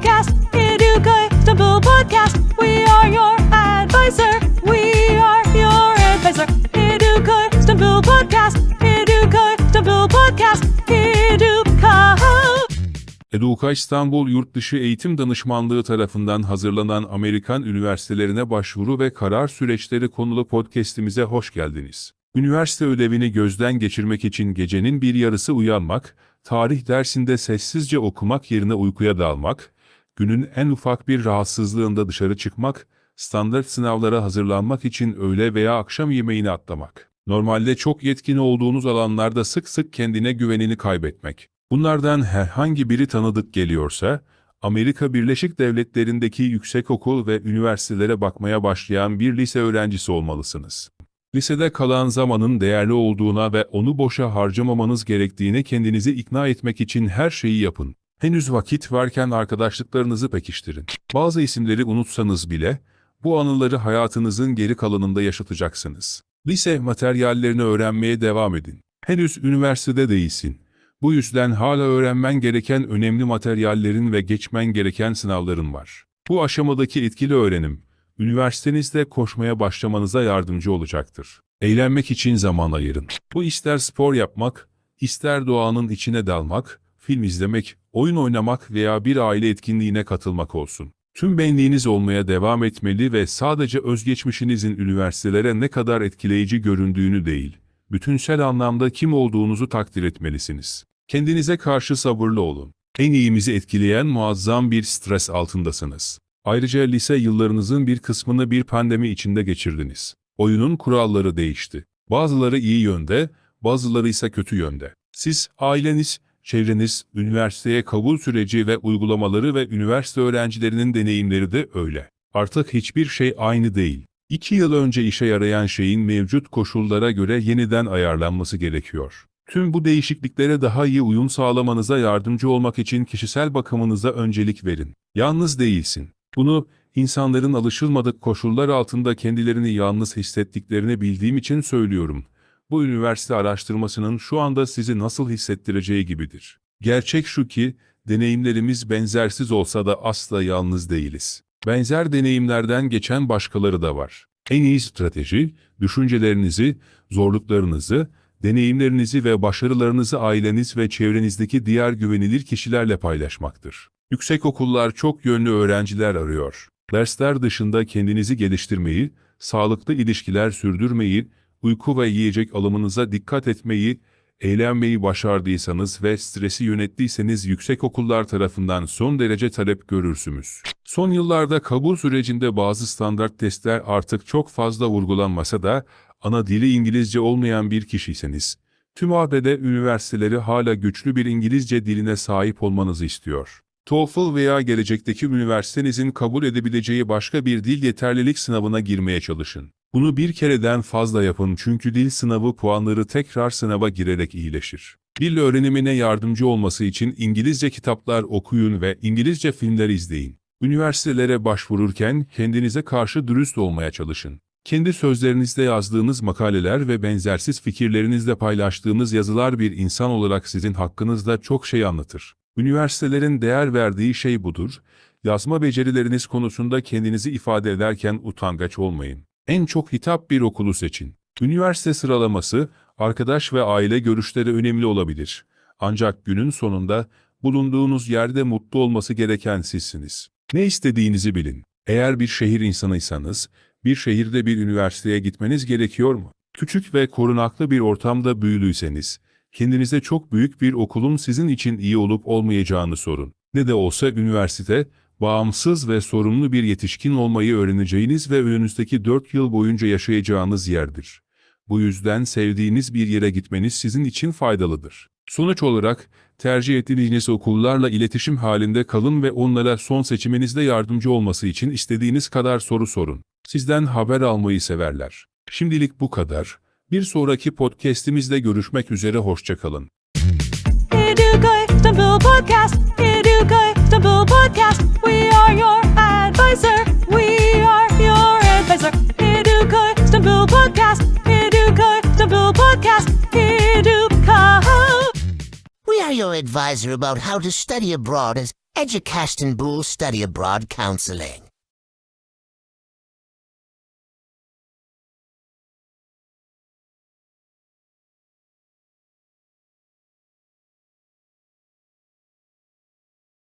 Podcast, Educa Istanbul Podcast. We are your advisor. We are your advisor. Educa Istanbul Podcast, Educa Istanbul Podcast, Educa. Eduka İstanbul Yurtdışı Eğitim Danışmanlığı tarafından hazırlanan Amerikan üniversitelerine başvuru ve karar süreçleri konulu podcast'imize hoş geldiniz. Üniversite ödevini gözden geçirmek için gecenin bir yarısı uyanmak, tarih dersinde sessizce okumak yerine uykuya dalmak, günün en ufak bir rahatsızlığında dışarı çıkmak, standart sınavlara hazırlanmak için öğle veya akşam yemeğini atlamak. Normalde çok yetkin olduğunuz alanlarda sık sık kendine güvenini kaybetmek. Bunlardan herhangi biri tanıdık geliyorsa, Amerika Birleşik Devletleri'ndeki yüksekokul ve üniversitelere bakmaya başlayan bir lise öğrencisi olmalısınız. Lisede kalan zamanın değerli olduğuna ve onu boşa harcamamanız gerektiğine kendinizi ikna etmek için her şeyi yapın. Henüz vakit varken arkadaşlıklarınızı pekiştirin. Bazı isimleri unutsanız bile, bu anıları hayatınızın geri kalanında yaşatacaksınız. Lise materyallerini öğrenmeye devam edin. Henüz üniversitede değilsin. Bu yüzden hala öğrenmen gereken önemli materyallerin ve geçmen gereken sınavların var. Bu aşamadaki etkili öğrenim, üniversitenizde koşmaya başlamanıza yardımcı olacaktır. Eğlenmek için zaman ayırın. Bu ister spor yapmak, ister doğanın içine dalmak, film izlemek, oyun oynamak veya bir aile etkinliğine katılmak olsun. Tüm benliğiniz olmaya devam etmeli ve sadece özgeçmişinizin üniversitelere ne kadar etkileyici göründüğünü değil, bütünsel anlamda kim olduğunuzu takdir etmelisiniz. Kendinize karşı sabırlı olun. En iyimizi etkileyen muazzam bir stres altındasınız. Ayrıca lise yıllarınızın bir kısmını bir pandemi içinde geçirdiniz. Oyunun kuralları değişti. Bazıları iyi yönde, bazıları ise kötü yönde. Siz, aileniz, çevreniz, üniversiteye kabul süreci ve uygulamaları ve üniversite öğrencilerinin deneyimleri de öyle. Artık hiçbir şey aynı değil. İki yıl önce işe yarayan şeyin mevcut koşullara göre yeniden ayarlanması gerekiyor. Tüm bu değişikliklere daha iyi uyum sağlamanıza yardımcı olmak için kişisel bakımınıza öncelik verin. Yalnız değilsin. Bunu, insanların alışılmadık koşullar altında kendilerini yalnız hissettiklerini bildiğim için söylüyorum. Bu üniversite araştırmasının şu anda sizi nasıl hissettireceği gibidir. Gerçek şu ki, deneyimlerimiz benzersiz olsa da asla yalnız değiliz. Benzer deneyimlerden geçen başkaları da var. En iyi strateji, düşüncelerinizi, zorluklarınızı, deneyimlerinizi ve başarılarınızı aileniz ve çevrenizdeki diğer güvenilir kişilerle paylaşmaktır. Yüksek okullar çok yönlü öğrenciler arıyor. Dersler dışında kendinizi geliştirmeyi, sağlıklı ilişkiler sürdürmeyi, uyku ve yiyecek alımınıza dikkat etmeyi, eğlenmeyi başardıysanız ve stresi yönettiyseniz yüksek okullar tarafından son derece talep görürsünüz. Son yıllarda kabul sürecinde bazı standart testler artık çok fazla vurgulanmasa da, ana dili İngilizce olmayan bir kişiyseniz, tüm ABD üniversiteleri hala güçlü bir İngilizce diline sahip olmanızı istiyor. TOEFL veya gelecekteki üniversitenizin kabul edebileceği başka bir dil yeterlilik sınavına girmeye çalışın. Bunu bir kereden fazla yapın çünkü dil sınavı puanları tekrar sınava girerek iyileşir. Dil öğrenimine yardımcı olması için İngilizce kitaplar okuyun ve İngilizce filmler izleyin. Üniversitelere başvururken kendinize karşı dürüst olmaya çalışın. Kendi sözlerinizde yazdığınız makaleler ve benzersiz fikirlerinizle paylaştığınız yazılar bir insan olarak sizin hakkınızda çok şey anlatır. Üniversitelerin değer verdiği şey budur. Yazma becerileriniz konusunda kendinizi ifade ederken utangaç olmayın. En çok hitap bir okulu seçin. Üniversite sıralaması, arkadaş ve aile görüşleri önemli olabilir. Ancak günün sonunda bulunduğunuz yerde mutlu olması gereken sizsiniz. Ne istediğinizi bilin. Eğer bir şehir insanıysanız, bir şehirde bir üniversiteye gitmeniz gerekiyor mu? Küçük ve korunaklı bir ortamda büyüdüyseniz, kendinize çok büyük bir okulun sizin için iyi olup olmayacağını sorun. Ne de olsa üniversite, bağımsız ve sorumlu bir yetişkin olmayı öğreneceğiniz ve önünüzdeki 4 yıl boyunca yaşayacağınız yerdir. Bu yüzden sevdiğiniz bir yere gitmeniz sizin için faydalıdır. Sonuç olarak, tercih ettiğiniz okullarla iletişim halinde kalın ve onlara son seçiminizde yardımcı olması için istediğiniz kadar soru sorun. Sizden haber almayı severler. Şimdilik bu kadar. Bir sonraki podcast'imizde görüşmek üzere hoşçakalın. Podcast. are your advisor about how to study abroad as Educast and Bull Study Abroad Counseling.